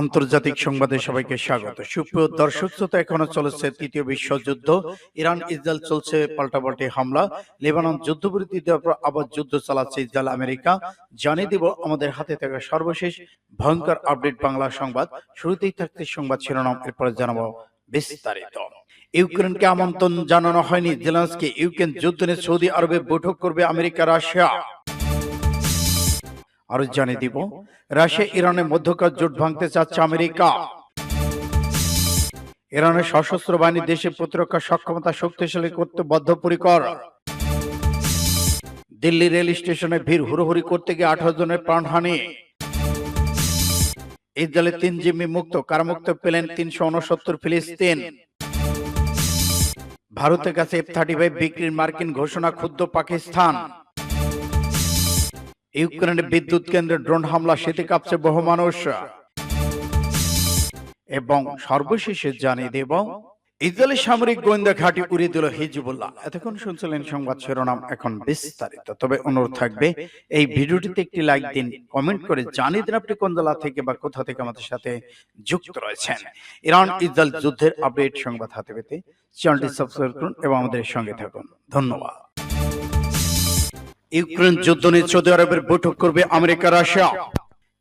আন্তর্জাতিক সংবাদে সবাইকে স্বাগত। সুপ্রিয় দর্শক শ্রোতা এখনও চলেছে তৃতীয় বিশ্বযুদ্ধ। ইরান ইসরায়েল চলছে পাল্টাপাল্টি হামলা। লেবানন যুদ্ধবিরতি দেওয়ার পর আবার যুদ্ধ চালাচ্ছে ইসরায়েল। আমেরিকা জানিয়ে দিব আমাদের হাতে থাকা সর্বশেষ ভয়ঙ্কর আপডেট বাংলা সংবাদ। শুরুতেই থাকতে সংবাদ শিরোনাম এরপরে জানাব বিস্তারিত। ইউক্রেনকে আমন্ত্রণ জানানো হয়নি জেলান্সকে ইউক্রেন যুদ্ধ নিয়ে সৌদি আরবে বৈঠক করবে আমেরিকা রাশিয়া। আরও জানিয়ে দিব। রাশিয়া ইরানের মধ্যকার জোট ভাঙতে চাচ্ছে আমেরিকা। ইরানের সশস্ত্র বাহিনী দেশের প্রতিরক্ষা সক্ষমতা শক্তিশালী করতে বদ্ধপরিকর দিল্লি রেল স্টেশনে ভিড় হুড়োহুড়ি করতে গিয়ে আঠারো জনের প্রাণহানি ইসরায়েলের তিন জিম্মি মুক্ত কারামুক্ত পেলেন তিনশো উনসত্তর ফিলিস্তিন। ভারতের কাছে এফ থার্টি ফাইভ বিক্রির মার্কিন ঘোষণা ক্ষুদ্র পাকিস্তান। ইউক্রেনের বিদ্যুৎ কেন্দ্রে ড্রোন হামলা সেতে কাঁপছে বহু মানুষ। এবং সর্বশেষে জানিয়ে দেব ইসরায়েলি সামরিক গোয়েন্দা ঘাঁটি উড়িয়ে দিল হিজবুল্লাহ। এতক্ষণ শুনছিলেন সংবাদ শিরোনাম, এখন বিস্তারিত। তবে অনুরোধ থাকবে, এই ভিডিওটিতে একটি লাইক দিন, কমেন্ট করে জানিয়ে দিন আপনি কোন জেলা থেকে বা কোথা থেকে আমাদের সাথে যুক্ত রয়েছেন। ইরান ইসরায়েল যুদ্ধের আপডেট সংবাদ হাতে পেতে চ্যানেলটি সাবস্ক্রাইব করুন এবং আমাদের সঙ্গে থাকুন। ধন্যবাদ। ইউক্রেন যুদ্ধ নিয়ে সৌদি আরবের বৈঠক করবে আমেরিকা রাশিয়া।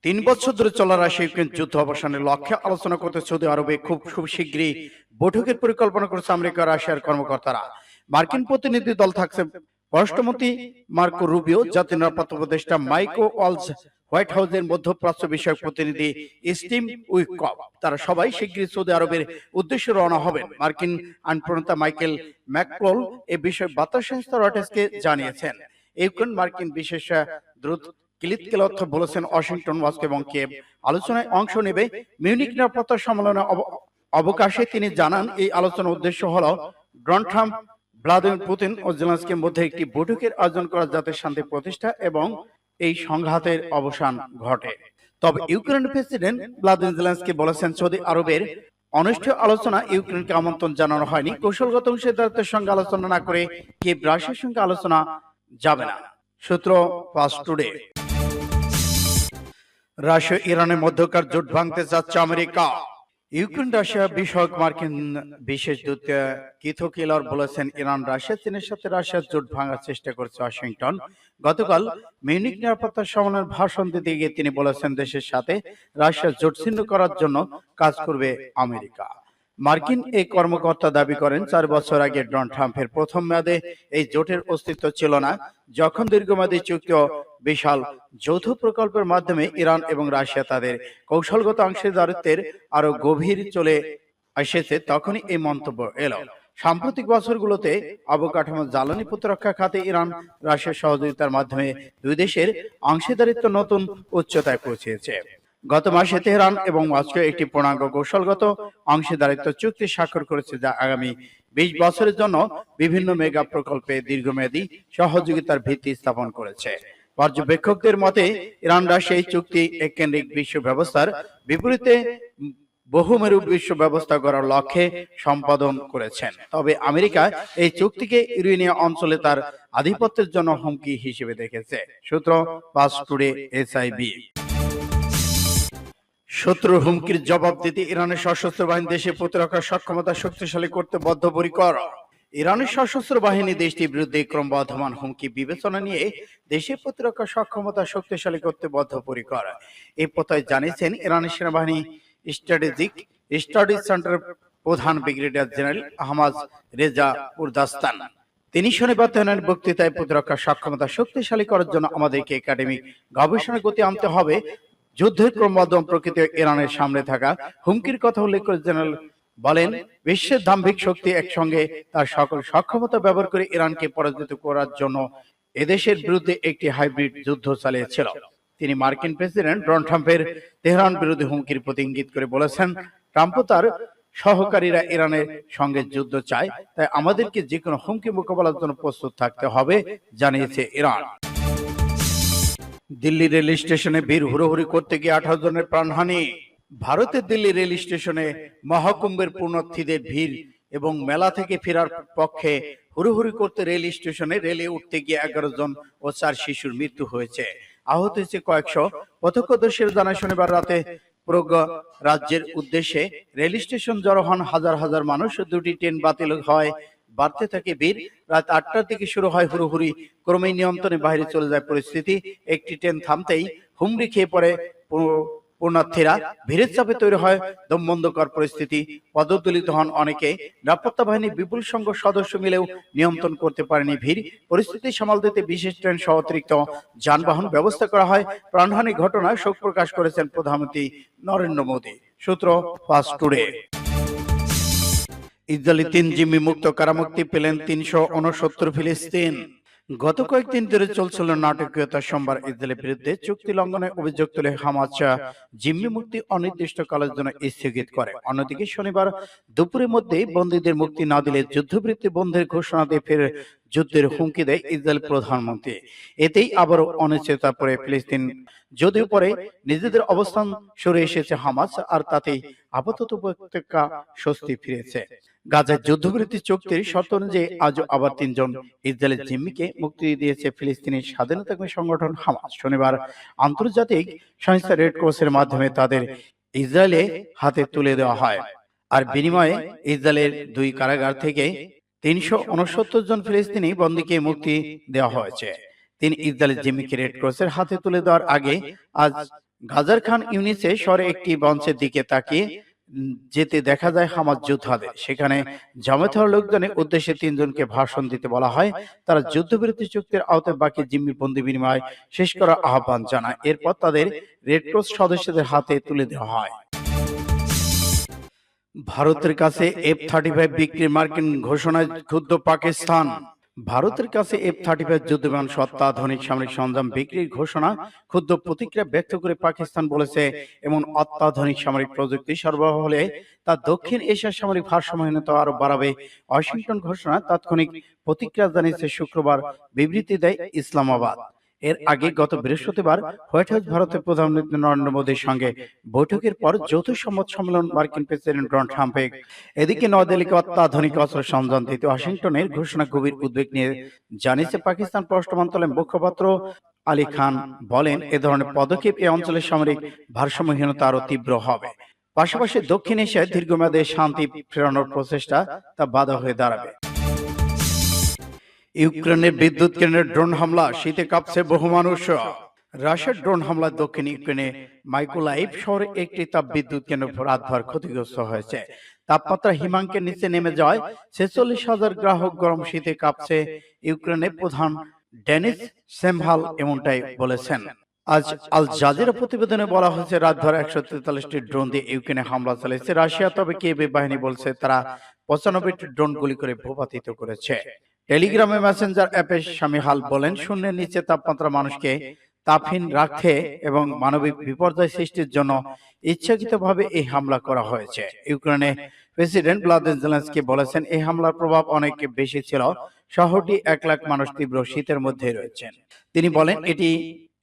তিন বছর ধরে চলা রাশিয়া ইউক্রেন যুদ্ধ অবসানের লক্ষ্যে আলোচনা করতে সৌদি আরবে খুব খুব শীঘ্রই বৈঠকের পরিকল্পনা করছে আমেরিকা রাশিয়ার কর্মকর্তারা। মার্কিন প্রতিনিধি দল থাকছে পররাষ্ট্রমন্ত্রী মার্কো রুবিও জাতীয় নিরাপত্তা উপদেষ্টা মাইকো ওয়ালস হোয়াইট হাউসের মধ্যপ্রাচ্য বিষয়ক প্রতিনিধি স্টিম উইকপ তারা সবাই শীঘ্রই সৌদি আরবের উদ্দেশ্যে রওনা হবেন। মার্কিন আইন প্রণেতা মাইকেল ম্যাকক্রোল এ বিষয়ে বার্তা সংস্থা রয়টার্সকে জানিয়েছেন। ইউক্রেন মার্কিন বিশেষ দ্রুত কিলিত কেলথ বলেছেন ওয়াশিংটন মস্কো এবং কেব আলোচনায় অংশ নেবে মিউনিক নিরাপত্তা সম্মেলনে অবকাশে। তিনি জানান, এই আলোচনার উদ্দেশ্য হলো ডোনাল্ড ট্রাম্প, ভ্লাদিমির পুতিন ও জেলেন্সকির মধ্যে একটি বৈঠকের আয়োজন করা যাতে শান্তি প্রতিষ্ঠা এবং এই সংঘাতের অবসান ঘটে। তবে ইউক্রেনের প্রেসিডেন্ট ভ্লাদিমির জেলেন্সকি বলেছেন, সৌদি আরবের অনুষ্ঠেয় আলোচনা ইউক্রেনকে আমন্ত্রণ জানানো হয়নি। কৌশলগত অংশীদারত্বের সঙ্গে আলোচনা না করে কিয়েভ রাশিয়ার সঙ্গে আলোচনা যাবে না। সূত্র ফাস্ট টুডে রাশিয়া, ইরানের মধ্যকার জোট ভাঙতে যাচ্ছে আমেরিকা। ইউক্রেন, রাশিয়া, বিষয়ক মার্কিন বিশেষ দূত কিথো কিলার বলেছেন, ইরান, রাশিয়া চীনের সাথে রাশিয়ার জোট ভাঙার চেষ্টা করছে ওয়াশিংটন। গতকাল মিউনিক নিরাপত্তা সম্মেলনের ভাষণ দিতে গিয়ে তিনি বলেছেন, দেশের সাথে রাশিয়া জোট ছিন্ন করার জন্য কাজ করবে আমেরিকা। মার্কিন এই কর্মকর্তা দাবি করেন চার বছর আগে ডোনাল্ড ট্রাম্পের প্রথম মেয়াদে এই জোটের অস্তিত্ব ছিল না। যখন দীর্ঘমেয়াদী চুক্তি ও বিশাল যৌথ প্রকল্পের মাধ্যমে ইরান এবং রাশিয়া তাদের কৌশলগত অংশীদারিত্বের আরও গভীর চলে এসেছে তখনই এই মন্তব্য এলো। সাম্প্রতিক বছরগুলোতে অবকাঠামো জ্বালানি প্রতিরক্ষা খাতে ইরান রাশিয়ার সহযোগিতার মাধ্যমে দুই দেশের অংশীদারিত্ব নতুন উচ্চতায় পৌঁছেছে। গত মাসে তেহরান এবং মস্কো একটি পূর্ণাঙ্গ কৌশলগত অংশীদারিত্ব চুক্তি স্বাক্ষর করেছে যা আগামী বিশ বছরের জন্য বিভিন্ন মেগা প্রকল্পে দীর্ঘমেয়াদী সহযোগিতার ভিত্তি স্থাপন করেছে। পর্যবেক্ষকদের মতে ইরান রাশিয়া এই চুক্তি কেন্দ্রিক বিশ্ব ব্যবস্থার বিপরীতে বহুমেরু বিশ্ব ব্যবস্থা করার লক্ষ্যে সম্পাদন করেছেন। তবে আমেরিকা এই চুক্তিকে ইউরেনিয়া অঞ্চলে তার আধিপত্যের জন্য হুমকি হিসেবে দেখেছে। সূত্র পাস টুডে এসআইবি। শত্রুর হুমকির জবাব দিতে ইরানের সশস্ত্র বাহিনী দেশে প্রতিরক্ষা সক্ষমতা শক্তিশালী করতে বদ্ধপরিকর। ইরানের সশস্ত্র বাহিনী দেশটির বিরুদ্ধে ক্রমবর্ধমান হুমকি বিবেচনা নিয়ে দেশের প্রতিরক্ষা সক্ষমতা শক্তিশালী করতে বদ্ধপরিকর। এই পতায় জানিয়েছেন ইরানের সেনাবাহিনী স্ট্র্যাটেজিক স্টাডিজ সেন্টারের প্রধান ব্রিগেডিয়ার জেনারেল আহমাদ রেজা উরদাস্তান। তিনি শনিবার তেহরানের বক্তৃতায় প্রতিরক্ষা সক্ষমতা শক্তিশালী করার জন্য আমাদেরকে একাডেমিক গবেষণা গতি আনতে হবে। যুদ্ধের ক্রমবর্ধমান প্রকৃতি ইরানের সামনে থাকা হুমকির কথা উল্লেখ করে জেনারেল বলেন বিশ্বের দাম্ভিক শক্তি একসঙ্গে তার সকল সক্ষমতা ব্যবহার করে ইরানকে পরাজিত করার জন্য এদেশের বিরুদ্ধে একটি হাইব্রিড যুদ্ধ চালিয়েছিল। তিনি মার্কিন প্রেসিডেন্ট ডোনাল্ড ট্রাম্পের তেহরান বিরোধী হুমকির প্রতি ইঙ্গিত করে বলেছেন ট্রাম্প তার সহকারীরা ইরানের সঙ্গে যুদ্ধ চায় তাই আমাদেরকে যে কোনো হুমকি মোকাবেলার জন্য প্রস্তুত থাকতে হবে জানিয়েছে ইরান। দিল্লি রেল স্টেশনে ভিড় হুড়োহুড়ি করতে গিয়ে আঠারো জনের প্রাণহানি। ভারতের দিল্লি রেল স্টেশনে মহাকুম্ভের পূর্ণার্থীদের ভিড় এবং মেলা থেকে ফেরার পক্ষে হুড়োহুড়ি করতে রেল স্টেশনে রেলে উঠতে গিয়ে এগারো জন ও চার শিশুর মৃত্যু হয়েছে। আহত হয়েছে কয়েকশো প্রত্যক্ষদর্শীরা জানায়, শনিবার রাতে পুরো গ- রাজ্যের উদ্দেশ্যে রেল স্টেশন জড়ো হন হাজার হাজার মানুষ। দুটি ট্রেন বাতিল হয় বাড়তে থাকে ভিড়। রাত আটটার দিকে শুরু হয় হুড়োহুড়ি। ক্রমেই নিয়ন্ত্রণে বাইরে চলে যায় পরিস্থিতি। একটি ট্রেন থামতেই হুমড়ি খেয়ে পড়ে পূর্ণার্থীরা। ভিড়ের চাপে তৈরি হয় দমবন্ধকর পরিস্থিতি। পদদলিত হন অনেকে। নিরাপত্তা বাহিনী বিপুল সংখ্যক সদস্য মিলেও নিয়ন্ত্রণ করতে পারেনি ভিড়। পরিস্থিতি সামাল দিতে বিশেষ ট্রেন সহ অতিরিক্ত যানবাহন ব্যবস্থা করা হয়। প্রাণহানি ঘটনায় শোক প্রকাশ করেছেন প্রধানমন্ত্রী নরেন্দ্র মোদী। সূত্র ফাস্ট টুডে। ইসরায়েলি তিন জিম্মি মুক্ত কারামুক্তি পেলেন তিনশো উনসত্তর ফিলিস্তিন। গত কয়েকদিন ধরে চলছিল নাটকীয়তা সোমবার ইসরায়েলের বিরুদ্ধে চুক্তি লঙ্ঘনের অভিযোগ তুলে হামাস জিম্মি মুক্তি অনির্দিষ্টকালের জন্য স্থগিত করে। অন্যদিকে শনিবার দুপুরের মধ্যেই বন্দীদের মুক্তি না দিলে যুদ্ধবৃত্তি বন্ধের ঘোষণা দিয়ে ফের যুদ্ধের হুমকি দেয় ইসরায়েল প্রধানমন্ত্রী। এতেই আবারও অনিশ্চয়তা পড়ে ফিলিস্তিন। যদিও পরে নিজেদের অবস্থান সরে এসেছে হামাস আর তাতেই আপাতত উপত্যকা স্বস্তি ফিরেছে। গাজার যুদ্ধবিরতি চুক্তির শর্ত অনুযায়ী আজও আবার তিনজন ইসরায়েলের জিম্মিকে মুক্তি দিয়েছে ফিলিস্তিনি স্বাধীনতাকামী সংগঠন হামাস। শনিবার আন্তর্জাতিক সংস্থা রেড ক্রসের মাধ্যমে তাদের ইসরায়েলে হাতে তুলে দেওয়া হয়। আর বিনিময়ে ইসরায়েলের দুই কারাগার থেকে তিনশো উনসত্তর জন ফিলিস্তিনি বন্দীকে মুক্তি দেওয়া হয়েছে। তিনি ইসরায়েলের জিম্মিকে রেড ক্রসের হাতে তুলে দেওয়ার আগে আজ গাজার খান ইউনিসে শহরে একটি মঞ্চের দিকে তাকিয়ে যেতে দেখা যায় হামাজ যোদ্ধাদের সেখানে হওয়া লোকজনের উদ্দেশ্যে তিনজনকে ভাষণ দিতে বলা হয়। তারা যুদ্ধবিরতি চুক্তির আওতায় বাকি জিম্মি বন্দি বিনিময় শেষ করার আহ্বান জানায়। এরপর তাদের রেড ক্রস সদস্যদের হাতে তুলে দেওয়া হয়। ভারতের কাছে এফ থার্টি ফাইভ বিক্রির মার্কিন ঘোষণায় ক্ষুব্ধ পাকিস্তান। ভারতের কাছে এফ থার্টি ফাইভ যুদ্ধবিমান সত্যাধুনিক সামরিক সরঞ্জাম বিক্রির ঘোষণা ক্ষুদ্র প্রতিক্রিয়া ব্যক্ত করে পাকিস্তান বলেছে এমন অত্যাধুনিক সামরিক প্রযুক্তি সরবরাহ হলে তা দক্ষিণ এশিয়ার সামরিক ভারসাম্যহীনতা আরও বাড়াবে। ওয়াশিংটন ঘোষণা তাৎক্ষণিক প্রতিক্রিয়া জানিয়েছে শুক্রবার বিবৃতি দেয় ইসলামাবাদ। এর আগে গত বৃহস্পতিবার হোয়াইট হাউস ভারতের প্রধানমন্ত্রী নরেন্দ্র মোদীর সঙ্গে বৈঠকের পর যৌথ সংবাদ সম্মেলন মার্কিন প্রেসিডেন্ট ডোনাল্ড ট্রাম্পে। এদিকে নয়াদিল্লিকে অত্যাধুনিক অস্ত্র সরঞ্জাম দিতে ওয়াশিংটনের ঘোষণা গভীর উদ্বেগ নিয়ে জানিয়েছে পাকিস্তান পররাষ্ট্র মন্ত্রণালয়ের মুখপাত্র আলী খান বলেন এ ধরনের পদক্ষেপ এই অঞ্চলের সামরিক ভারসাম্যহীনতা আরও তীব্র হবে। পাশাপাশি দক্ষিণ এশিয়ায় দীর্ঘমেয়াদে শান্তি ফেরানোর প্রচেষ্টা তা বাধা হয়ে দাঁড়াবে। ইউক্রেনের বিদ্যুৎ কেন্দ্রের ড্রোন হামলা শীতে কাঁপছে বহু মানুষ। রাশিয়ার ড্রোন হামলায় দক্ষিণ ইউক্রেনে মাইকোলাইভ শহরে একটি তাপ বিদ্যুৎ কেন্দ্র রাতভর ক্ষতিগ্রস্ত হয়েছে। তাপমাত্রা হিমাঙ্কের নিচে নেমে যাওয়ায় ছেচল্লিশ হাজার গ্রাহক গরম শীতে কাঁপছে। ইউক্রেনের প্রধান ডেনিস সেমহাল এমনটাই বলেছেন। আজ আল জাজিরা প্রতিবেদনে বলা হয়েছে রাতভর একশো তেতাল্লিশটি ড্রোন দিয়ে ইউক্রেনে হামলা চালিয়েছে। রাশিয়া তবে কিয়েভ বাহিনী বলছে তারা পঁচানব্বইটি ড্রোন গুলি করে ভূপাতিত করেছে টেলিগ্রামে মেসেঞ্জার অ্যাপে স্বামী হাল বলেন, শূন্যের নিচে তাপমাত্রা মানুষকে তাফিন রাখতে এবং মানবিক বিপর্যয় সৃষ্টির জন্য ইচ্ছাকৃতভাবে এই হামলা করা হয়েছে। ইউক্রেনে প্রেসিডেন্ট ভ্লাদিমির জেলেনস্কি বলেছেন, এই হামলার প্রভাব অনেক বেশি ছিল। শহরটি এক লাখ মানুষ তীব্র শীতের মধ্যে রয়েছেন তিনি বলেন, এটি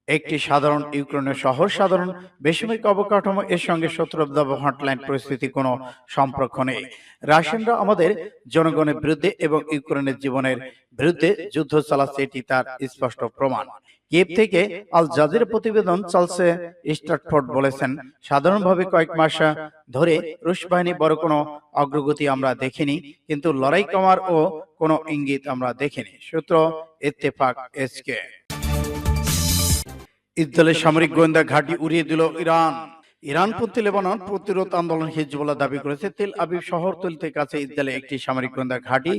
একটি সাধারণ ইউক্রেনের শহর, সাধারণ বেসামরিক অবকাঠামো, এর সঙ্গে শত্রুতাব হটলাইন পরিস্থিতি কোনো সম্পর্ক নেই। রাশিয়ানরা আমাদের জনগণের বিরুদ্ধে এবং ইউক্রেনের জীবনের বিরুদ্ধে যুদ্ধ চালাচ্ছে এটি তার স্পষ্ট প্রমাণ। কিয়েভ থেকে আল জাজির প্রতিবেদন চলছে স্টার্টফোর্ড বলেছেন। সাধারণভাবে কয়েক মাস ধরে রুশ বাহিনী বড় কোনো অগ্রগতি আমরা দেখিনি, কিন্তু লড়াই কমার ও কোনো ইঙ্গিত আমরা দেখিনি। সূত্র ইত্তেফাক এসকে ইসরায়েলের সামরিক গোয়েন্দা ঘাঁটি উড়িয়ে দিল ইরান। ইরানপন্থী লেবানন প্রতিরোধ আন্দোলন হিজবুল্লাহ দাবি করেছে। তেল আবিব শহর শহরতলিতে কাছে ইসরায়েলে একটি সামরিক গোয়েন্দা ঘাঁটি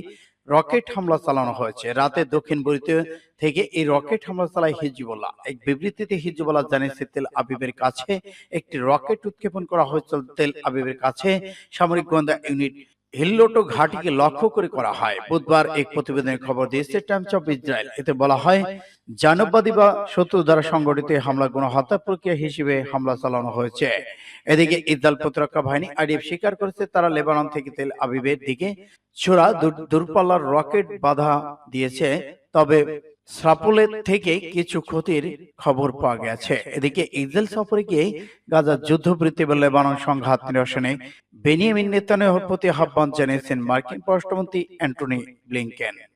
রকেট হামলা চালানো হয়েছে। রাতে দক্ষিণ বরিতে থেকে এই রকেট হামলা চালায় হিজবুল্লাহ। এক বিবৃতিতে হিজবুল্লাহ জানিয়েছে তেল আবিবের কাছে একটি রকেট উৎক্ষেপণ করা হয়েছিল। তেল আবিবের কাছে সামরিক গোয়েন্দা ইউনিট হিল্লোটো ঘাটিকে লক্ষ্য করে করা হয়। বুধবার এক প্রতিবেদনের খবর দিয়েছে, টাইমস অফ ইসরায়েল। এতে বলা হয় জানববাদী বা শত্রু দ্বারা সংগঠিত হামলা কোনো হত্যা প্রক্রিয়া হিসেবে হামলা চালানো হয়েছে। এদিকে ইসরায়েল প্রতিরক্ষা বাহিনী আইডিএফ স্বীকার করেছে, তারা লেবানন থেকে তেল আবিবের দিকে ছোড়া দূরপাল্লার রকেট বাধা দিয়েছে। তবে সাপুলের থেকে কিছু ক্ষতির খবর পাওয়া গেছে। এদিকে ইসরায়েল সফরে গিয়ে গাজার যুদ্ধবৃত্তি বা লেবানন সংঘাত নিরসনে বেনিয়ামিন নেতানের প্রতি আহ্বান জানিয়েছেন মার্কিন পররাষ্ট্রমন্ত্রী অ্যান্টনি ব্লিংকেন।